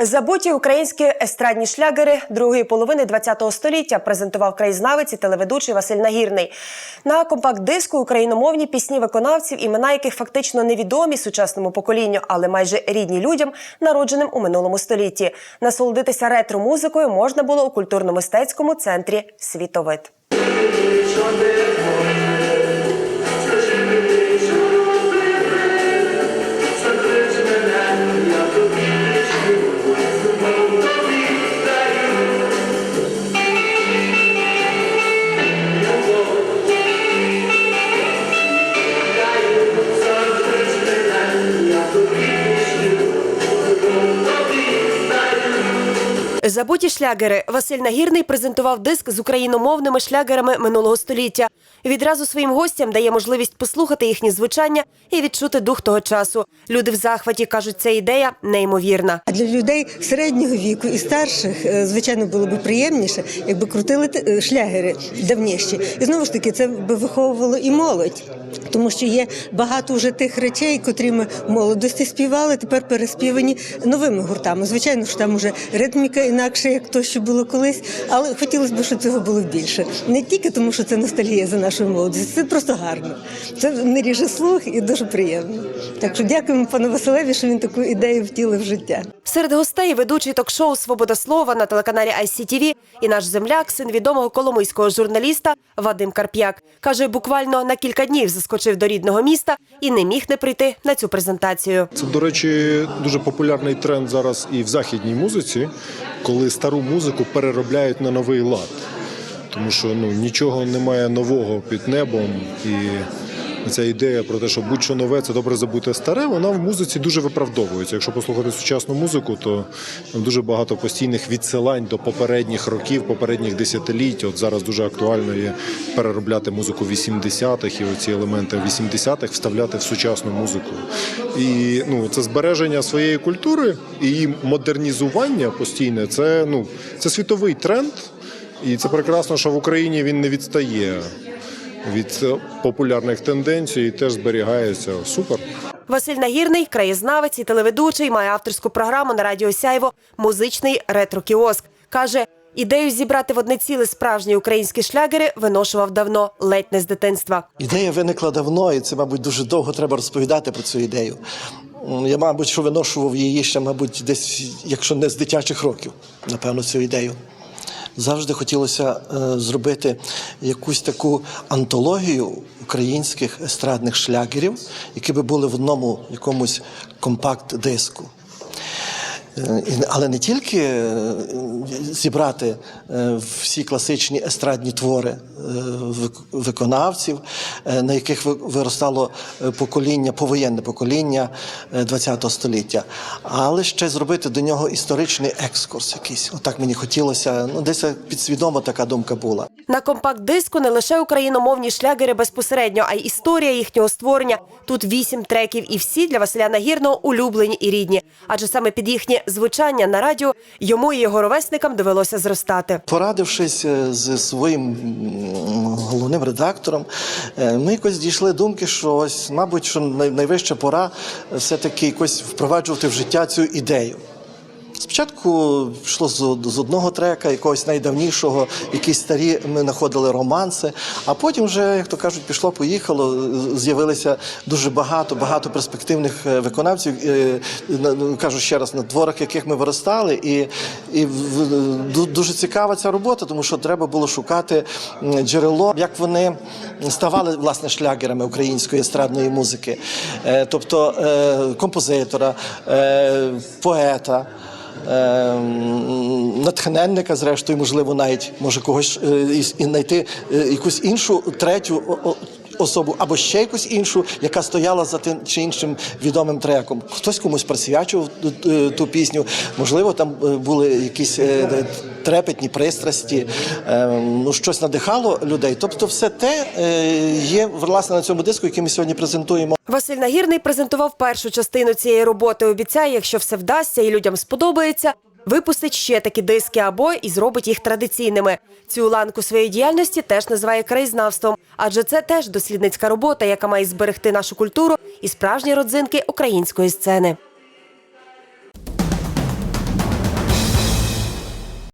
Забуті українські естрадні шлягери другої половини ХХ століття презентував краєзнавець і телеведучий Василь Нагірний. На компакт-диску україномовні пісні виконавців, імена яких фактично невідомі сучасному поколінню, але майже рідні людям, народженим у минулому столітті. Насолодитися ретро-музикою можна було у культурно-мистецькому центрі Світовид. Забуті шлягери Василь Нагірний презентував диск з україномовними шлягерами минулого століття. Відразу своїм гостям дає можливість послухати їхні звучання і відчути дух того часу. Люди в захваті кажуть, ця ідея неймовірна. А для людей середнього віку і старших, е, звичайно, було б приємніше, якби крутили е, шлягери давніші. І знову ж таки, це би виховувало і молодь, тому що є багато вже тих речей, котрі ми в молодості співали, тепер переспівані новими гуртами. Звичайно, що там уже ритміка інакше, як то, що було колись, але хотілося б, щоб цього було більше. Не тільки тому, що це ностальгія за нашою молодістю, це просто гарно. Це не ріже слух і дуже приємно. Так що дякуємо пану Василеві, що він таку ідею втілив в життя. Серед гостей ведучий ток-шоу Свобода слова на телеканалі ICTV і наш земляк, син відомого коломийського журналіста Вадим Карп'як. Каже, буквально на кілька днів заскочив до рідного міста і не міг не прийти на цю презентацію. Це, до речі, дуже популярний тренд зараз і в західній музиці, коли стару музику переробляють на новий лад. Тому що ну, нічого немає нового під небом. І ця ідея про те, що будь-що нове це добре забути старе, вона в музиці дуже виправдовується. Якщо послухати сучасну музику, то дуже багато постійних відсилань до попередніх років, попередніх десятиліть. От зараз дуже актуально є переробляти музику 80-х і оці елементи 80-х вставляти в сучасну музику. І ну, це збереження своєї культури і її модернізування постійне. Це ну це світовий тренд. І це прекрасно, що в Україні він не відстає від популярних тенденцій і теж зберігається. Супер. Василь Нагірний, краєзнавець і телеведучий, має авторську програму на радіо Сяйво Музичний ретро-кіоск. Каже, ідею зібрати в одне ціле справжні українські шлягери виношував давно, ледь не з дитинства. Ідея виникла давно, і це, мабуть, дуже довго треба розповідати про цю ідею. Я, мабуть, що виношував її ще, мабуть, десь, якщо не з дитячих років, напевно, цю ідею. Завжди хотілося е, зробити якусь таку антологію українських естрадних шлягерів, які би були в одному якомусь компакт-диску. Е, Але не тільки е, зібрати е, всі класичні естрадні твори виконавців, на яких виростало покоління, повоєнне покоління ХХ століття, але ще зробити до нього історичний екскурс якийсь. Отак мені хотілося. Ну, десь підсвідомо така думка була. На компакт-диску не лише україномовні шлягери безпосередньо, а й історія їхнього створення. Тут вісім треків, і всі для Василя Нагірного улюблені і рідні. Адже саме під їхнє звучання на радіо йому і його ровесникам довелося зростати. Порадившись е, з своїм головним редактором, е, ми якось дійшли думки, що ось, мабуть, що найвища пора все-таки якось впроваджувати в життя цю ідею. Спочатку пішло з, одного трека, якогось найдавнішого, якісь старі ми знаходили романси, а потім вже, як то кажуть, пішло, поїхало. З'явилося дуже багато, багато перспективних е, виконавців. е, ну, Кажу ще раз, на творах, яких ми виростали, і, і дуже цікава ця робота, тому що треба було шукати джерело, як вони ставали власне шлягерами української естрадної музики, Е, тобто композитора, поета. Е, Натхненника, зрештою, можливо, навіть може когось е, і, знайти е, якусь іншу третю особу або ще якусь іншу, яка стояла за тим чи іншим відомим треком. Хтось комусь присвячував ту, е, пісню. Можливо, там е, були якісь е, трепетні пристрасті, е, ну щось надихало людей. Тобто, все те є власне на цьому диску, який ми сьогодні презентуємо. Василь Нагірний презентував першу частину цієї роботи. Обіцяє, якщо все вдасться і людям сподобається, випустить ще такі диски або і зробить їх традиційними. Цю ланку своєї діяльності теж називає краєзнавством, адже це теж дослідницька робота, яка має зберегти нашу культуру і справжні родзинки української сцени.